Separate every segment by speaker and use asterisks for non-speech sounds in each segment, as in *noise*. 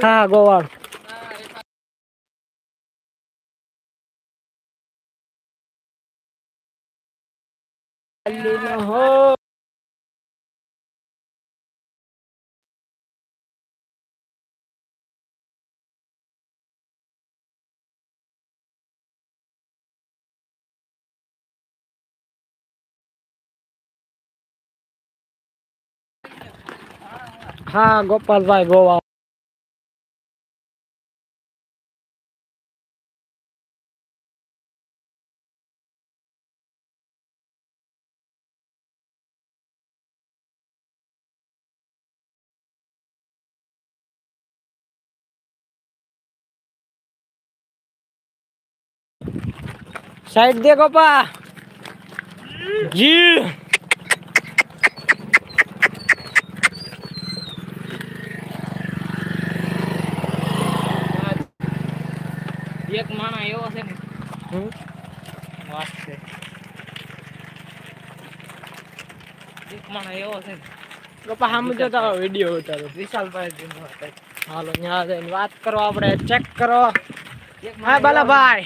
Speaker 1: খা গোয়ার হ্যাঁ গোপাল ভাই গোয়া સાઈડ દે ગોપા જી
Speaker 2: એક માણા એવો છે ને
Speaker 1: હમ.
Speaker 2: વાત છે એક માણા એવો છે ને
Speaker 1: ગોપા સામે જો તારો વિડીયો ઉતારો
Speaker 2: વિશાલભાઈ જીનો હતો.
Speaker 1: હાલો ત્યાં જઈને વાત કરો આપણે ચેક કરો
Speaker 2: એક
Speaker 1: હા
Speaker 2: માણસ
Speaker 1: બાલાભાઈ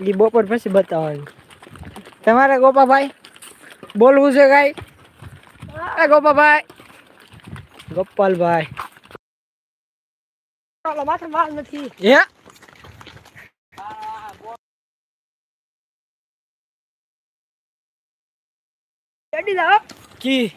Speaker 1: એ બપોર પછી બતાવવાનું. તમારે ગોપાભાઈ બોલવું છે કાંઈ? ગોપાભાઈ. ગોપાલભાઈ. હે? કી?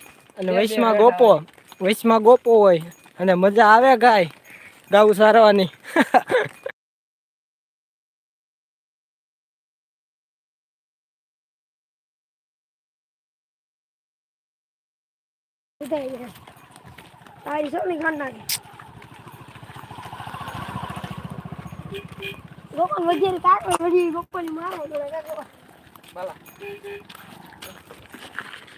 Speaker 1: અને વૈશમાં ગોપો. વૈશમાં ગોપો હોય. અને મજા આવે ગાય. ગાવું સારવાની. *laughs*
Speaker 3: તારી સોની ખાન નાખી. ગોપાલ વજેરી કાકો વજી ગોપાલી મારો
Speaker 2: બાલા.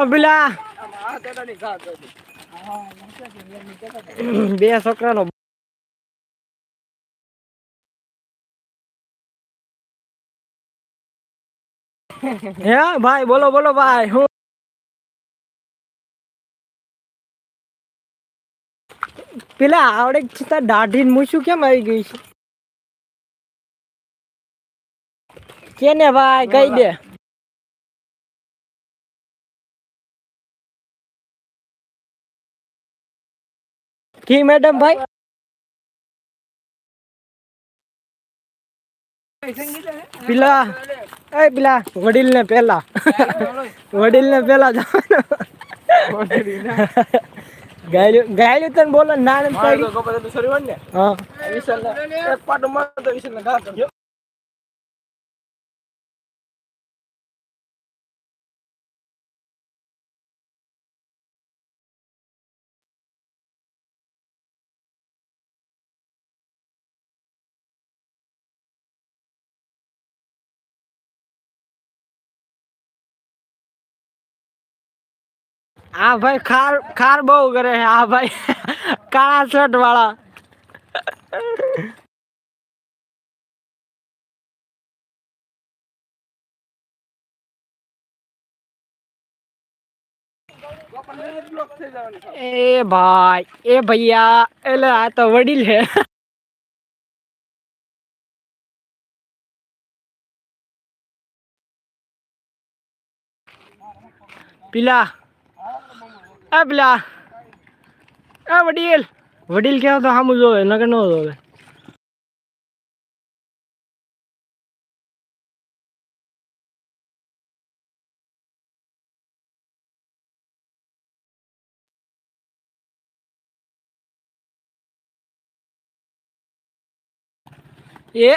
Speaker 1: અબલા બે છોકરાનો હે, ભાઈ, બોલો બોલો, ભાઈ, હું પેલા આવડે છતાં દાઢી મૂછું કેમ આવી ગઈ છે? કેને ભાઈ, કહી દે. કી મેડમ ભાઈ? પેલા એ પેલા વડીલ ને પેલા. વડીલ ને પેલા જવાનું. ગાયલું ગાયલું તને બોલો ના ને
Speaker 4: મારે તો
Speaker 1: પડી હા.
Speaker 4: એક પાટો ઘા કરજો
Speaker 1: આ ભાઈ ખાર ખાર બહુ કરે છે આ ભાઈ *laughs* કાળા શર્ટ વાળા
Speaker 4: બ્લોક થઈ જવાની છે.
Speaker 1: એ ભાઈ એ ભૈયા એટલે આ તો વડીલ છે *laughs* પેલા आपला आ वडील। वडील क्या होता हम जो है नगर नो हो। ये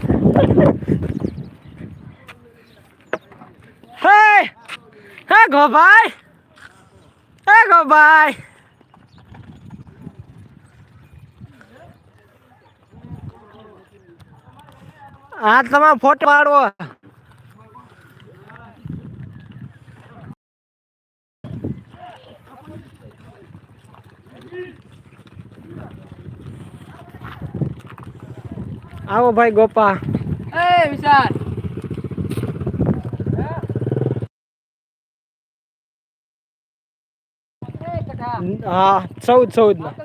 Speaker 1: હે ગોભાઈ હે ગોભાઈ આ તમારો ફોટો પાડવો. આવો ભાઈ ગોપા
Speaker 2: એ વિશાલ.
Speaker 1: હા ચૌદ ચૌદમાં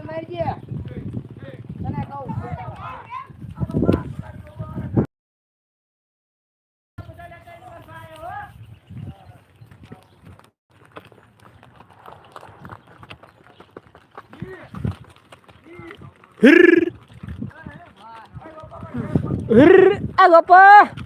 Speaker 2: અકલ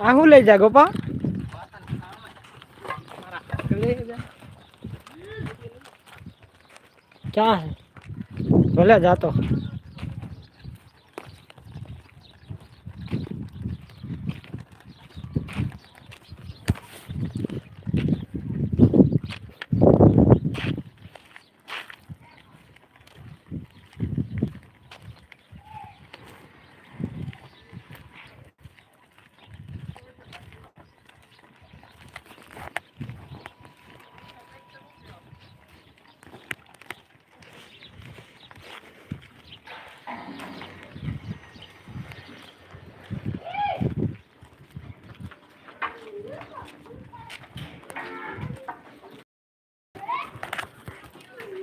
Speaker 1: આ હું લઈ જા ગોપા ક્યાં હે ભલે જાતો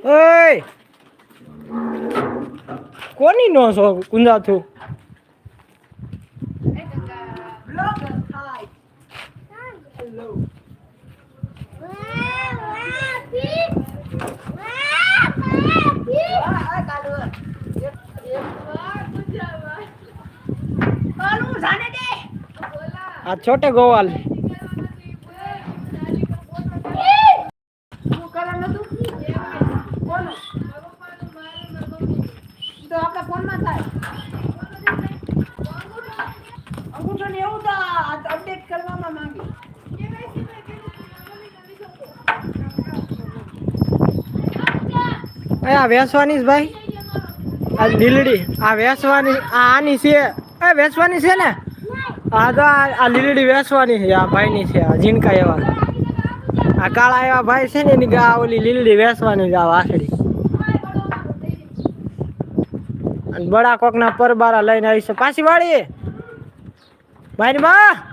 Speaker 1: ઓય કોની નો છો કુંજાથું
Speaker 3: વાહ, વાહ, પી. વાહ, વાહ, પી.
Speaker 1: આ છોટે ગોવાલ
Speaker 5: તો આપણા ફોનમાં થાય. અંગૂઠો ને એવું તો અપડેટ કરવામાં માંગે.
Speaker 1: આ વેસવાની ભાઈ. આ લીલડી, આ વેસવાની, આ આની છે. એ વેસવાની છે ને? આ તો આ લીલડી વેસવાની છે, આ ભાઈની છે, આ જીનકા એવા. આ કાળા એવા ભાઈ છે ને, એની ગા ઓલી લીલડી વેસવાની છે, આ વાસળી અને બડા કોકના પરબારા લઈને આવીશું પાછી વાળી મારી બા